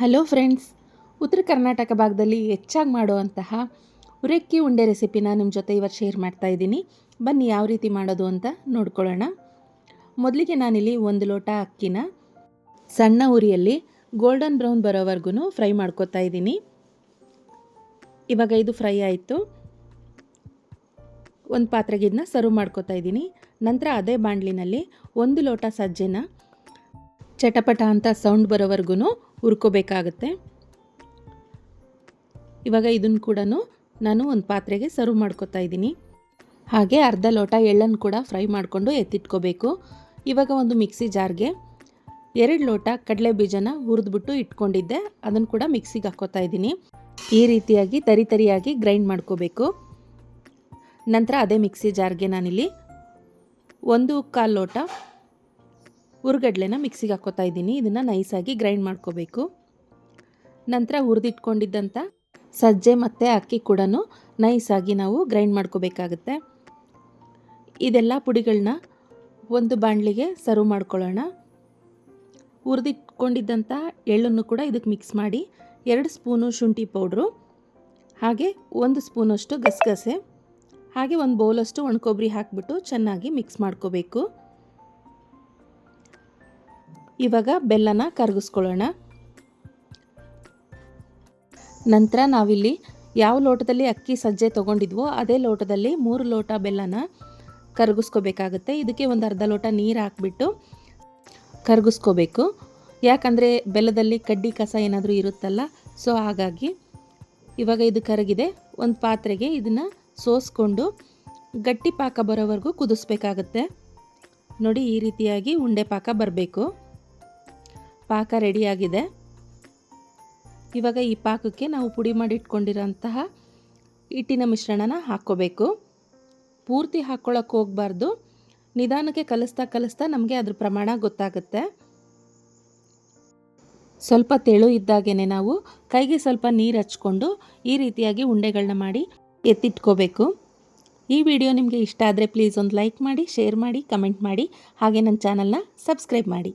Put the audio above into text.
Hello friends, ಉತ್ತರ ಕರ್ನಾಟಕ ಭಾಗದಲ್ಲಿ ಹೆಚ್ಚಾಗಿ ಮಾಡುವಂತಹ ಉರೆಕ್ಕಿ ಉಂಡೆ ರೆಸಿಪಿನ ನಿಮ್ಮ ಜೊತೆ ಇವತ್ತು ಶೇರ್ ಮಾಡ್ತಾ ಇದ್ದೀನಿ. ಬನ್ನಿ ಯಾವ ರೀತಿ ಮಾಡೋದು ಅಂತ ನೋಡ್ಕೊಳ್ಳೋಣ. ಮೊದಲಿಗೆ ನಾನಿಲ್ಲಿ ಒಂದು ಲೋಟ ಅಕ್ಕಿನ ಸಣ್ಣ ಉರಿಯಲ್ಲಿ ಗೋಲ್ಡನ್ ಬ್ರೌನ್ ಬರೋವರೆಗೂ ಫ್ರೈ ಮಾಡ್ಕೊತಾ ಇದ್ದೀನಿ. ಇವಾಗ ಇದು ಫ್ರೈ ಆಯಿತು. ಒಂದು ಪಾತ್ರೆಗೆ ಇದನ್ನ ಸರ್ವ್ ಮಾಡ್ಕೋತಾ ಇದ್ದೀನಿ. ನಂತರ ಅದೇ ಬಾಣಲಿನಲ್ಲಿ ಒಂದು ಲೋಟ ಸಜ್ಜೆನ ಚಟಪಟ ಅಂತ ಸೌಂಡ್ ಬರೋವರೆಗೂ ಹುರ್ಕೋಬೇಕಾಗತ್ತೆ. ಇವಾಗ ಇದನ್ನು ಕೂಡ ನಾನು ಒಂದು ಪಾತ್ರೆಗೆ ಸರ್ವ್ ಮಾಡ್ಕೊತಾ ಇದ್ದೀನಿ. ಹಾಗೆ ಅರ್ಧ ಲೋಟ ಎಳ್ಳನ್ನು ಕೂಡ ಫ್ರೈ ಮಾಡಿಕೊಂಡು ಎತ್ತಿಟ್ಕೋಬೇಕು. ಇವಾಗ ಒಂದು ಮಿಕ್ಸಿ ಜಾರ್ಗೆ ಎರಡು ಲೋಟ ಕಡಲೆ ಬೀಜನ ಹುರಿದ್ಬಿಟ್ಟು ಇಟ್ಕೊಂಡಿದ್ದೆ. ಅದನ್ನು ಕೂಡ ಮಿಕ್ಸಿಗೆ ಹಾಕೋತಾ ಇದ್ದೀನಿ. ಈ ರೀತಿಯಾಗಿ ತರಿ ತರಿಯಾಗಿ ಗ್ರೈಂಡ್ ಮಾಡ್ಕೋಬೇಕು. ನಂತರ ಅದೇ ಮಿಕ್ಸಿ ಜಾರ್ಗೆ ನಾನಿಲ್ಲಿ ಒಂದು ಕಾಲು ಲೋಟ ಹುರ್ಗಡ್ಲೆನ ಮಿಕ್ಸಿಗೆ ಹಾಕ್ಕೋತಾ ಇದ್ದೀನಿ. ಇದನ್ನು ನೈಸಾಗಿ ಗ್ರೈಂಡ್ ಮಾಡ್ಕೋಬೇಕು. ನಂತರ ಹುರಿದಿಟ್ಕೊಂಡಿದ್ದಂಥ ಸಜ್ಜೆ ಮತ್ತು ಅಕ್ಕಿ ಕೂಡ ನೈಸಾಗಿ ನಾವು ಗ್ರೈಂಡ್ ಮಾಡ್ಕೋಬೇಕಾಗುತ್ತೆ. ಇದೆಲ್ಲ ಪುಡಿಗಳನ್ನ ಒಂದು ಬಾಣಲಿಗೆ ಸರ್ವ್ ಮಾಡ್ಕೊಳ್ಳೋಣ. ಹುರಿದಿಟ್ಕೊಂಡಿದ್ದಂಥ ಎಳ್ಳನ್ನು ಕೂಡ ಇದಕ್ಕೆ ಮಿಕ್ಸ್ ಮಾಡಿ ಎರಡು ಸ್ಪೂನು ಶುಂಠಿ ಪೌಡ್ರು, ಹಾಗೆ ಒಂದು ಸ್ಪೂನಷ್ಟು ಗಸಗಸೆ, ಹಾಗೆ ಒಂದು ಬೌಲಷ್ಟು ಒಣಕೊಬ್ಬರಿ ಹಾಕಿಬಿಟ್ಟು ಚೆನ್ನಾಗಿ ಮಿಕ್ಸ್ ಮಾಡ್ಕೋಬೇಕು. ಇವಾಗ ಬೆಲ್ಲನ ಕರಗಿಸ್ಕೊಳ್ಳೋಣ. ನಂತರ ನಾವಿಲ್ಲಿ ಯಾವ ಲೋಟದಲ್ಲಿ ಅಕ್ಕಿ ಸಜ್ಜೆ ತೊಗೊಂಡಿದ್ವೋ ಅದೇ ಲೋಟದಲ್ಲಿ ಮೂರು ಲೋಟ ಬೆಲ್ಲನ ಕರಗಿಸ್ಕೋಬೇಕಾಗುತ್ತೆ. ಇದಕ್ಕೆ ಒಂದು ಅರ್ಧ ಲೋಟ ನೀರು ಹಾಕ್ಬಿಟ್ಟು ಕರಗಿಸ್ಕೋಬೇಕು. ಯಾಕಂದರೆ ಬೆಲ್ಲದಲ್ಲಿ ಕಡ್ಡಿ ಕಸ ಏನಾದರೂ ಇರುತ್ತಲ್ಲ, ಸೊ ಹಾಗಾಗಿ ಇವಾಗ ಇದು ಕರಗಿದೆ. ಒಂದು ಪಾತ್ರೆಗೆ ಇದನ್ನು ಸೋಸ್ಕೊಂಡು ಗಟ್ಟಿ ಪಾಕ ಬರೋವರೆಗೂ ಕುದಿಸ್ಬೇಕಾಗತ್ತೆ. ನೋಡಿ ಈ ರೀತಿಯಾಗಿ ಉಂಡೆ ಪಾಕ ಬರಬೇಕು. ಪಾಕ ರೆಡಿಯಾಗಿದೆ. ಇವಾಗ ಈ ಪಾಕಕ್ಕೆ ನಾವು ಪುಡಿ ಮಾಡಿ ಇಟ್ಕೊಂಡಿರೋಂತಹ ಹಿಟ್ಟಿನ ಮಿಶ್ರಣನ ಹಾಕ್ಕೋಬೇಕು. ಪೂರ್ತಿ ಹಾಕ್ಕೊಳ್ಳೋಕೆ ಹೋಗಬಾರ್ದು. ನಿಧಾನಕ್ಕೆ ಕಲಿಸ್ತಾ ಕಲಿಸ್ತಾ ನಮಗೆ ಅದ್ರ ಪ್ರಮಾಣ ಗೊತ್ತಾಗುತ್ತೆ. ಸ್ವಲ್ಪ ತೆಳು ಇದ್ದಾಗೇ ನಾವು ಕೈಗೆ ಸ್ವಲ್ಪ ನೀರು ಹಚ್ಕೊಂಡು ಈ ರೀತಿಯಾಗಿ ಉಂಡೆಗಳನ್ನ ಮಾಡಿ ಎತ್ತಿಟ್ಕೋಬೇಕು. ಈ ವಿಡಿಯೋ ನಿಮಗೆ ಇಷ್ಟ ಆದರೆ ಪ್ಲೀಸ್ ಒಂದು ಲೈಕ್ ಮಾಡಿ, ಶೇರ್ ಮಾಡಿ, ಕಮೆಂಟ್ ಮಾಡಿ. ಹಾಗೆ ನನ್ನ ಚಾನಲ್ನ ಸಬ್ಸ್ಕ್ರೈಬ್ ಮಾಡಿ.